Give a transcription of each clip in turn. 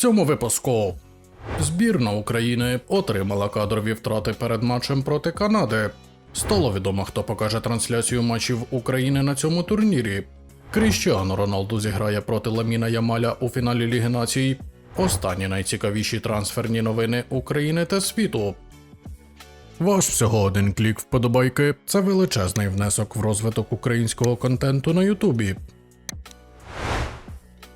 цьому випуску. Збірна України отримала кадрові втрати перед матчем проти Канади. Стало відомо, хто покаже трансляцію матчів України на цьому турнірі. Кріщіано Роналду зіграє проти Ламіна Ямаля у фіналі Ліги Націй. Останні найцікавіші трансферні новини України та світу. Ваш всього один клік вподобайки це величезний внесок в розвиток українського контенту на Ютубі.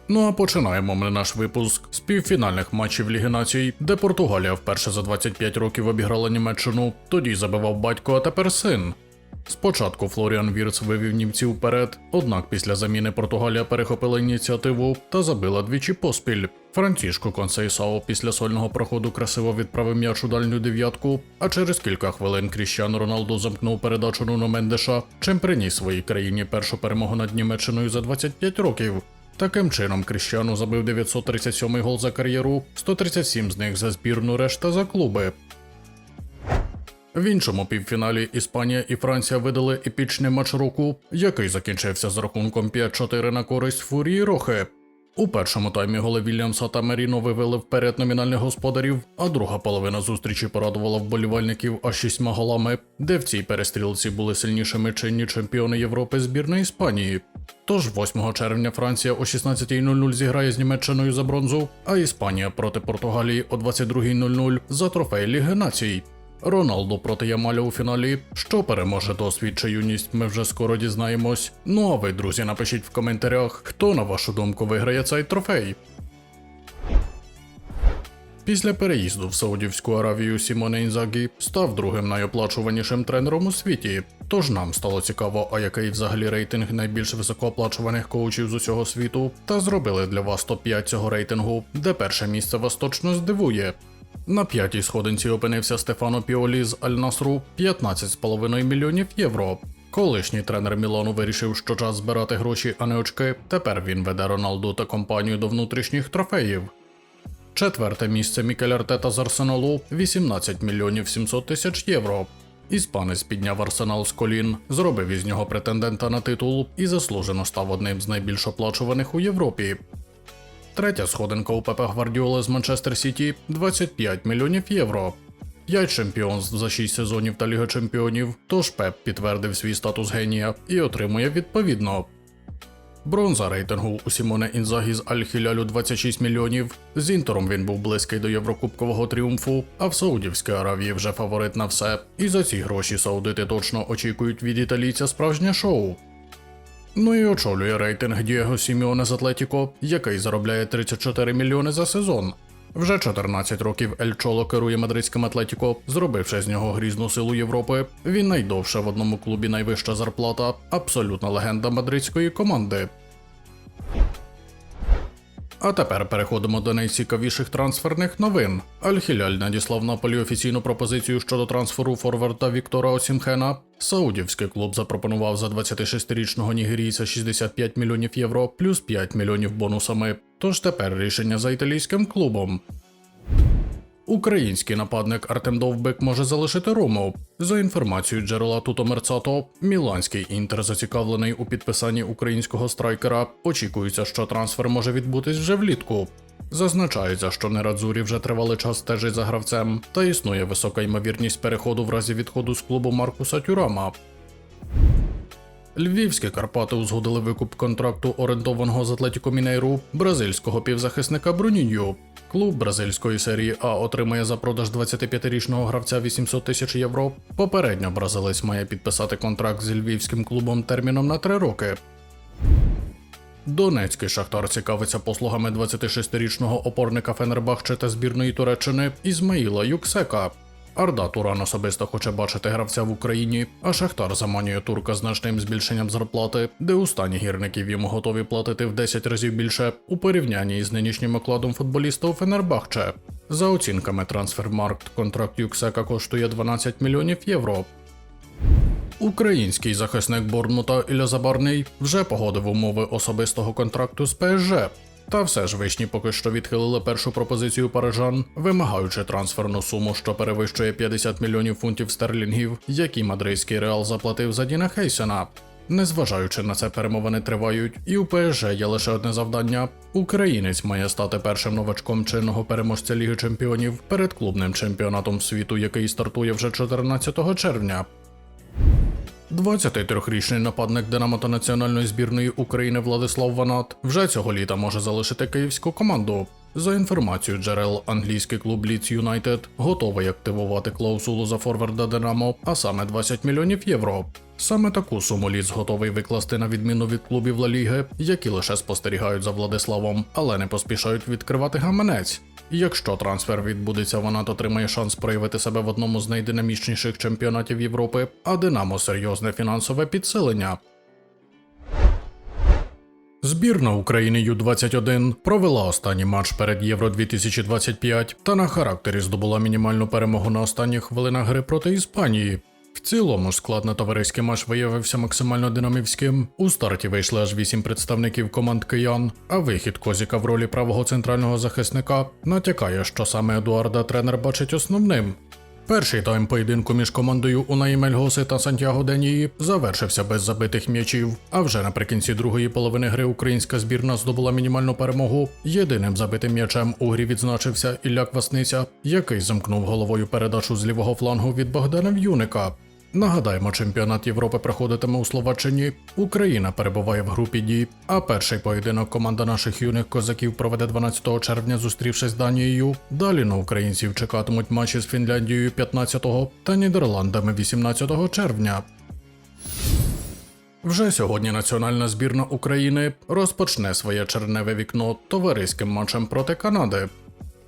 Ну а починаємо ми наш випуск з півфінальних матчів Ліги Націй, де Португалія вперше за 25 років обіграла Німеччину, тоді забивав батько, а тепер син. Спочатку Флоріан Вірц вивів німців вперед, однак після заміни Португалія перехопила ініціативу та забила двічі поспіль. Францішко Консейсао після сольного проходу красиво відправив м'яч у дальню дев'ятку, а через кілька хвилин Кріщано Роналду замкнув передачу Нуно Мендеша, чим приніс своїй країні першу перемогу над Німеччиною за 25 років. Таким чином, Кріщану забив 937 гол за кар'єру, 137 з них за збірну, решта за клуби. В іншому півфіналі Іспанія і Франція видали епічний матч року, який закінчився з рахунком 5-4 на користь Фурії Рохи. У першому таймі голи Вільямса та Меріно вивели вперед номінальних господарів, а друга половина зустрічі порадувала вболівальників аж шістьма голами, де в цій перестрілці були сильнішими чинні чемпіони Європи збірної Іспанії. Тож 8 червня Франція о 16.00 зіграє з Німеччиною за бронзу, а Іспанія проти Португалії о 22.00 за трофей Ліги Націй. Роналду проти Ямаля у фіналі. Що переможе досвід чи юність, ми вже скоро дізнаємось. Ну а ви, друзі, напишіть в коментарях, хто на вашу думку виграє цей трофей. Після переїзду в Саудівську Аравію Сімоне Інзагі став другим найоплачуванішим тренером у світі. Тож нам стало цікаво, а який взагалі рейтинг найбільш високооплачуваних коучів з усього світу, та зробили для вас топ-5 цього рейтингу, де перше місце вас точно здивує. На п'ятій сходинці опинився Стефано Піолі з Аль-Насру 15,5 мільйонів євро. Колишній тренер Мілану вирішив, що час збирати гроші, а не очки. Тепер він веде Роналду та компанію до внутрішніх трофеїв. Четверте місце Мікель Артета з Арсеналу 18 мільйонів 700 тисяч євро. Іспанець підняв арсенал з колін, зробив із нього претендента на титул і заслужено став одним з найбільш оплачуваних у Європі. Третя сходинка у Пепе Гвардіоли з Манчестер Сіті 25 мільйонів євро. 5 чемпіонств за 6 сезонів та Ліга Чемпіонів, тож Пеп підтвердив свій статус генія і отримує відповідно. Бронза рейтингу у Сімоне Інзагі з Аль-Хілялю 26 мільйонів. З Інтером він був близький до єврокубкового тріумфу, а в Саудівській Аравії вже фаворит на все. І за ці гроші саудити точно очікують від італійця справжнє шоу. Ну і очолює рейтинг Дієго Сіміоне з Атлетіко, який заробляє 34 мільйони за сезон. Вже 14 років Ель Чоло керує мадридським Атлетіко, зробивши з нього грізну силу Європи. Він найдовше в одному клубі найвища зарплата, абсолютна легенда мадридської команди. А тепер переходимо до найцікавіших трансферних новин. Аль-Хіляль надіслав Наполі офіційну пропозицію щодо трансферу форварда Віктора Осімхена. Саудівський клуб запропонував за 26-річного нігерійця 65 мільйонів євро плюс 5 мільйонів бонусами. Тож тепер рішення за італійським клубом. Український нападник Артем Довбик може залишити Рому. За інформацією джерела Туто Мерцато, Міланський інтер зацікавлений у підписанні українського страйкера. Очікується, що трансфер може відбутись вже влітку. Зазначається, що Нерадзурі вже тривалий час стежить за гравцем, та існує висока ймовірність переходу в разі відходу з клубу Маркуса Тюрама. Львівські Карпати узгодили викуп контракту орендованого з Атлетіко Мінейру бразильського півзахисника Брунінью. Клуб бразильської серії А отримає за продаж 25-річного гравця 800 тисяч євро. Попередньо бразилець має підписати контракт з львівським клубом терміном на 3 роки. Донецький Шахтар цікавиться послугами 26-річного опорника Фенербахче та збірної Туреччини Ізмаїла Юксека. Арда Туран особисто хоче бачити гравця в Україні, а Шахтар заманює турка значним збільшенням зарплати, де у стані гірників йому готові платити в 10 разів більше у порівнянні із нинішнім окладом футболіста у Фенербахче. За оцінками Трансфермаркт контракт Юксека коштує 12 мільйонів євро. Український захисник Борнмута Ілля Забарний вже погодив умови особистого контракту з ПСЖ. Та все ж вишні поки що відхилили першу пропозицію парижан, вимагаючи трансферну суму, що перевищує 50 мільйонів фунтів стерлінгів, які мадридський реал заплатив за Діна Хейсена. Незважаючи на це, перемовини тривають, і у ПСЖ є лише одне завдання: українець має стати першим новачком чинного переможця Ліги Чемпіонів перед клубним чемпіонатом світу, який стартує вже 14 червня. 23-річний нападник Динамо та національної збірної України Владислав Ванат вже цього літа може залишити київську команду. За інформацією джерел, англійський клуб Leeds United готовий активувати клаусулу за форварда Динамо, а саме 20 мільйонів євро. Саме таку суму Ліц готовий викласти на відміну від клубів Ла Ліги, які лише спостерігають за Владиславом, але не поспішають відкривати гаманець. Якщо трансфер відбудеться, вона отримає шанс проявити себе в одному з найдинамічніших чемпіонатів Європи, а Динамо серйозне фінансове підсилення. Збірна України Ю-21 провела останній матч перед Євро 2025 та на характері здобула мінімальну перемогу на останніх хвилинах гри проти Іспанії. В цілому ж склад на товариський матч виявився максимально динамівським. У старті вийшли аж вісім представників команд киян, а вихід Козіка в ролі правого центрального захисника натякає, що саме Едуарда тренер бачить основним. Перший тайм поєдинку між командою Унаї Мельгоси та Сантьяго Денії завершився без забитих м'ячів. А вже наприкінці другої половини гри українська збірна здобула мінімальну перемогу. Єдиним забитим м'ячем у грі відзначився Ілля Квасниця, який замкнув головою передачу з лівого флангу від Богдана В'юника. Нагадаємо, чемпіонат Європи проходитиме у Словаччині. Україна перебуває в групі Ді, а перший поєдинок команда наших юних козаків проведе 12 червня, зустрівшись з Данією. Далі на українців чекатимуть матчі з Фінляндією 15 та Нідерландами 18 червня. Вже сьогодні національна збірна України розпочне своє черневе вікно товариським матчем проти Канади.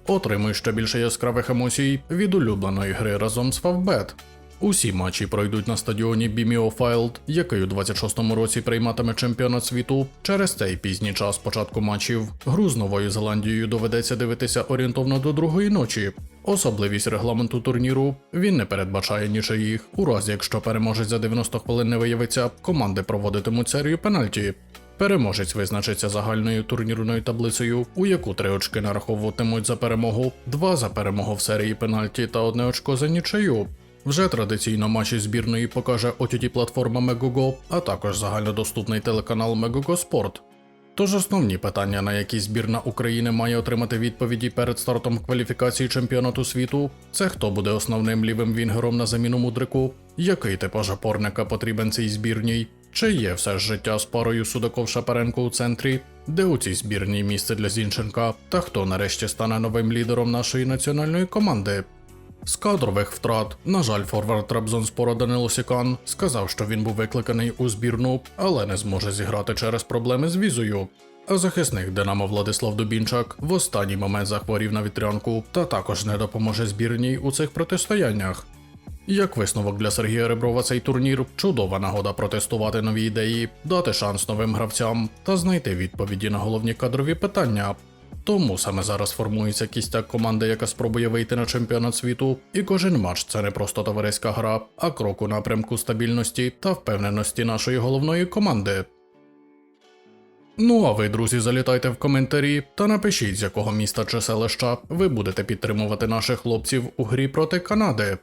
Отримуй ще більше яскравих емоцій від улюбленої гри разом з Фавбет. Усі матчі пройдуть на стадіоні Біміо Файлд, який у 26-му році прийматиме чемпіонат світу. Через цей пізній час початку матчів гру з Новою Зеландією доведеться дивитися орієнтовно до другої ночі. Особливість регламенту турніру він не передбачає нічиїх. У разі якщо переможець за 90 хвилин не виявиться, команди проводитимуть серію пенальті. Переможець визначиться загальною турнірною таблицею, у яку три очки нараховуватимуть за перемогу, два за перемогу в серії пенальті та одне очко за нічию. Вже традиційно матчі збірної покаже OTT платформа Megogo, а також загальнодоступний телеканал Megogo Спорт. Тож основні питання, на які збірна України має отримати відповіді перед стартом кваліфікації чемпіонату світу, це хто буде основним лівим вінгером на заміну мудрику, який типаж опорника потрібен цій збірній, чи є все ж життя з парою Судаков Шапаренко у центрі, де у цій збірній місце для Зінченка, та хто нарешті стане новим лідером нашої національної команди. З кадрових втрат, на жаль, форвард Трабзонспора Данило Сікан сказав, що він був викликаний у збірну, але не зможе зіграти через проблеми з візою. А захисник Динамо Владислав Дубінчак в останній момент захворів на вітрянку та також не допоможе збірній у цих протистояннях. Як висновок для Сергія Реброва цей турнір чудова нагода протестувати нові ідеї, дати шанс новим гравцям та знайти відповіді на головні кадрові питання. Тому саме зараз формується кістяк команди, яка спробує вийти на чемпіонат світу, і кожен матч це не просто товариська гра, а крок у напрямку стабільності та впевненості нашої головної команди. Ну а ви, друзі, залітайте в коментарі та напишіть, з якого міста чи селища ви будете підтримувати наших хлопців у грі проти Канади.